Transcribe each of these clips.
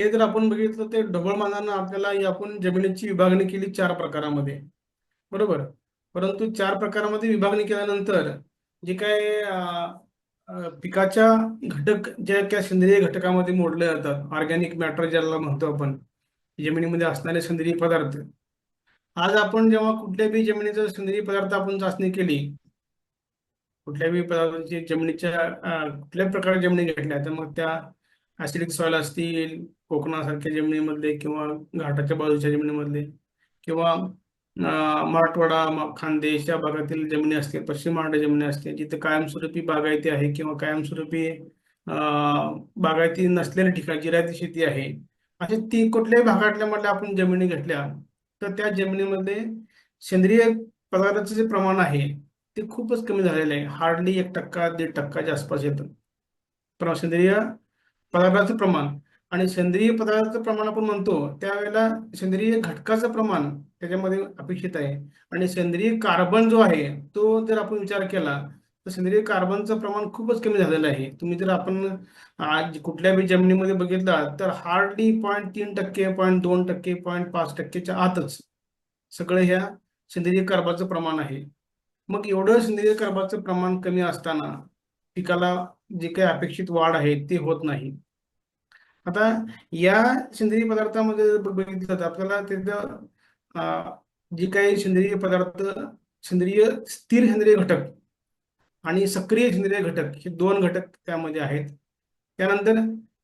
हे जर आपण बघितलं ते ढोबळ मानानं आपल्याला आपण जमिनीची विभागणी केली चार प्रकारामध्ये. बरोबर? परंतु चार प्रकारामध्ये विभागणी केल्यानंतर जे काय पिकाच्या घटक ज्या त्या सेंद्रिय घटकामध्ये मोडले जातात ऑर्गॅनिक मॅटर ज्याला म्हणतो आपण जमिनीमध्ये असणारे सेंद्रिय पदार्थ. आज आपण जेव्हा कुठल्याही बी जमिनीचा सेंद्रिय पदार्थ आपण चाचणी केली कुठल्याही पदार्थाची जमिनीच्या कुठल्या प्रकारे जमिनी घेतल्या तर मग त्या ऍसिडिक सॉइल असतील कोकणासारख्या जमिनीमधले किंवा घाटाच्या बाजूच्या जमिनीमधले किंवा मराठवाडा खानदेश या भागातील जमिनी असतील पश्चिम महाराष्ट्र जमिनी असतील जिथे कायमस्वरूपी बागायती आहे किंवा कायमस्वरूपी बागायती नसलेल्या ठिकाणी जिरायती शेती आहे असे ती कुठल्याही भागातल्या मधल्या आपण जमिनी घेतल्या तर त्या जमिनीमध्ये सेंद्रिय पदार्थाचं जे प्रमाण आहे ते खूपच कमी झालेलं आहे. हार्डली एक टक्का दीड टक्काच्या आसपास येतं. सेंद्रिय पदार्थाचं प्रमाण. आणि सेंद्रिय पदार्थाचं प्रमाण आपण म्हणतो त्यावेळेला सेंद्रिय घटकाचं प्रमाण त्याच्यामध्ये अपेक्षित आहे. आणि सेंद्रिय कार्बन जो आहे तो जर आपण विचार केला तर सेंद्रिय कार्बनचं प्रमाण खूपच कमी झालेलं आहे. तुम्ही जर आपण आज कुठल्या बी जमिनीमध्ये बघितला तर हार्डली पॉईंट तीन टक्के पॉईंट दोन टक्के पॉईंट पाच टक्केच्या आतच सगळं ह्या सेंद्रिय कार्बनचं प्रमाण आहे. मग एवढं सेंद्रिय कार्बनचं प्रमाण कमी असताना पिकाला जे काही अपेक्षित वाढ आहे ते होत नाही. आता या सेंद्रिय पदार्थामध्ये जर बघितलं तर आपल्याला त्याचं जे काही सेंद्रिय पदार्थ सेंद्रिय स्थिर सेंद्रिय घटक आणि सक्रिय सेंद्रिय घटक हे दोन घटक त्यामध्ये आहेत. त्यानंतर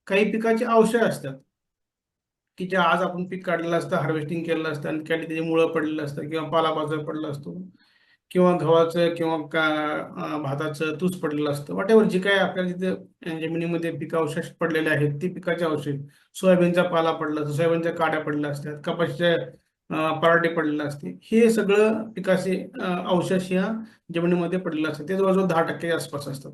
काही पिकाचे अवशय असतात की जे आज आपण पीक काढलेलं असतं हार्वेस्टिंग केलेलं असतं आणि काही त्याचे मुळं पडलेलं असतं किंवा पालापाचोळा पडला असतो. किंवा गव्हाचं किंवा का भाताचं तूस पडलेलं असतं. वाटेवर जे काय आपल्याला तिथे जमिनीमध्ये पिक अवशेष पडलेले आहेत ते पिकाचे अवशेष सोयाबीनचा पाला पडला असतो सोयाबीनच्या काड्या पडलेल्या असतात कपाशीच्या पराटे पडलेले असते. हे सगळं पिकाचे अवशेष या जमिनीमध्ये पडलेलं असतात. ते जवळजवळ दहा टक्के आसपास असतात.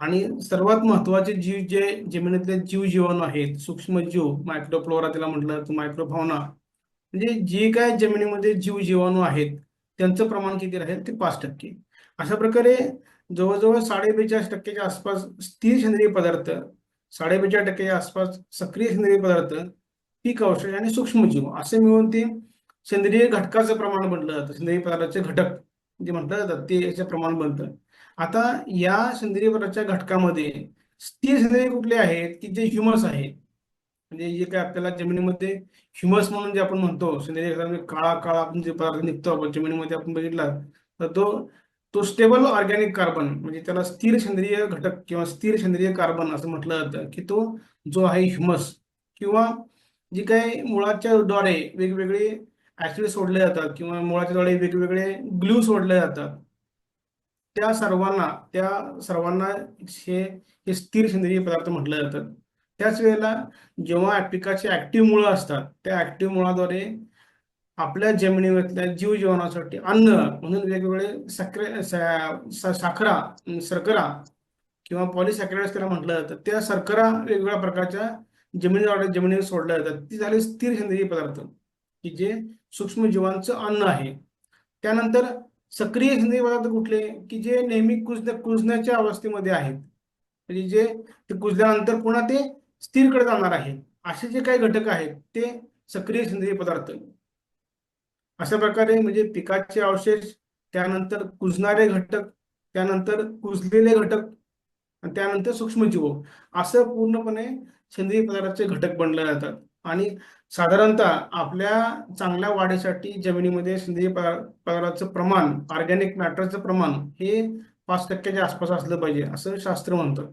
आणि सर्वात महत्त्वाचे जीव जे जमिनीतले जीव जीवाणू आहेत सूक्ष्म जीव मायक्रोफ्लोरा त्याला म्हटलं तर मायक्रोफावना म्हणजे जे काय जमिनीमध्ये जीव जीवाणू आहेत त्यांचं प्रमाण किती राहील? ते पाच टक्के. अशा प्रकारे जवळजवळ साडे बेचाळीस टक्क्याच्या आसपास स्थिर सेंद्रिय पदार्थ साडे बेचाळीस टक्क्याच्या आसपास सक्रिय सेंद्रिय पदार्थ पीक औषध आणि सूक्ष्मजीव असे मिळून ते सेंद्रिय घटकाचं प्रमाण बनलं जातं. सेंद्रिय पदार्थाचे घटक जे म्हटलं जातात ते याचं प्रमाण बनतं. आता या सेंद्रिय पदार्थाच्या घटकामध्ये स्थिर सेंद्रिय कुठले आहेत की जे ह्युमस आहे म्हणजे जे काय आपल्याला जमिनीमध्ये ह्युमस म्हणून जे आपण म्हणतो सेंद्रिय काळा काळा आपण जे पदार्थ निघतो आपण जमिनीमध्ये आपण बघितला तर तो तो स्टेबल ऑर्गॅनिक कार्बन म्हणजे त्याला स्थिर सेंद्रिय घटक किंवा स्थिर सेंद्रिय कार्बन असं म्हटलं जातं की तो जो आहे ह्युमस किंवा जी काही मुळाच्या द्वारे वेगवेगळे ऍसिड सोडले जातात किंवा मुळाच्या द्वारे वेगवेगळे ग्लू सोडले जातात त्या सर्वांना त्या सर्वांना हे हे स्थिर सेंद्रिय पदार्थ म्हटलं जातं. त्याच वेळेला जेव्हा पिकाची ऍक्टिव्ह मुळं असतात त्या ऍक्टिव्ह मुळाद्वारे आपल्या जमिनीमधल्या जीवजीवनासाठी अन्न म्हणून वेगवेगळे साखरे सा- साखरा सरकरा किंवा पॉलिसॅक्राइड्स त्याला म्हटलं जातं त्या सरकरा वेगवेगळ्या प्रकारच्या जमिनीवर जमिनीवर सोडल्या जातात. ती झाली स्थिर सेंद्रिय पदार्थ की जे सूक्ष्म जीवांचं अन्न आहे. त्यानंतर सक्रिय सेंद्रिय पदार्थ कुठले? की जे नेहमी कुजण्या कुजण्याच्या अवस्थेमध्ये आहेत. म्हणजे जे ते कुजल्यानंतर पुन्हा ते स्थिरकडे जाणार आहे असे जे काही घटक आहेत ते सक्रिय सेंद्रिय पदार्थ. अशा प्रकारे म्हणजे पिकाचे अवशेष त्यानंतर कुजणारे घटक त्यानंतर कुजलेले घटक आणि त्यानंतर सूक्ष्मजीव. असं पूर्णपणे सेंद्रिय पदार्थाचे घटक बनले जातात. आणि साधारणतः आपल्या चांगल्या वाढीसाठी जमिनीमध्ये सेंद्रिय पदार्थाचं प्रमाण ऑर्गॅनिक मॅटरचं प्रमाण हे पाच टक्क्याच्या आसपास असलं पाहिजे असं शास्त्र म्हणतं.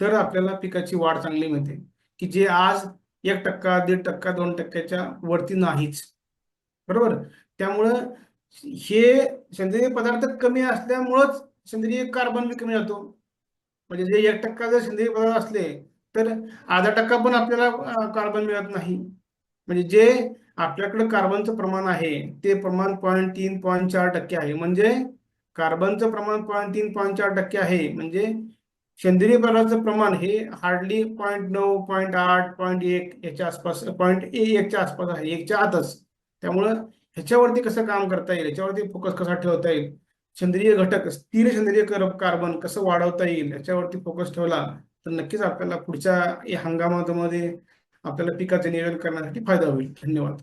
तर आपल्याला पिकाची वाढ चांगली मिळते. की जे आज एक टक्का दीड टक्का दोन टक्क्याच्या वरती नाहीच. बरोबर? त्यामुळं हे सेंद्रिय पदार्थ कमी असल्यामुळंच सेंद्रिय कार्बन बी कमी जातो. म्हणजे जे एक टक्का जर सेंद्रिय पदार्थ असले तर अर्धा टक्का पण आपल्याला कार्बन मिळत नाही. म्हणजे जे आपल्याकडे कार्बनचं प्रमाण आहे ते प्रमाण पॉईंट तीन पॉईंट चार टक्के आहे. म्हणजे कार्बनचं प्रमाण पॉईंट तीन पॉईंट चार टक्के आहे. म्हणजे सेंद्रिय पदार्थाचं प्रमाण हे हार्डली पॉईंट नऊ पॉईंट आठ पॉईंट एक याच्या आसपास पॉईंट एकच्या आसपास आहे एकच्या आतच. त्यामुळं ह्याच्यावरती कसं काम करता येईल? याच्यावरती फोकस कसा ठेवता येईल? सेंद्रिय घटक स्थिर सेंद्रिय कार्बन कसं वाढवता येईल? याच्यावरती फोकस ठेवला तर नक्कीच आपल्याला पुढच्या या हंगामामध्ये आपल्याला पिकाचे नियोजन करण्यासाठी फायदा होईल. धन्यवाद.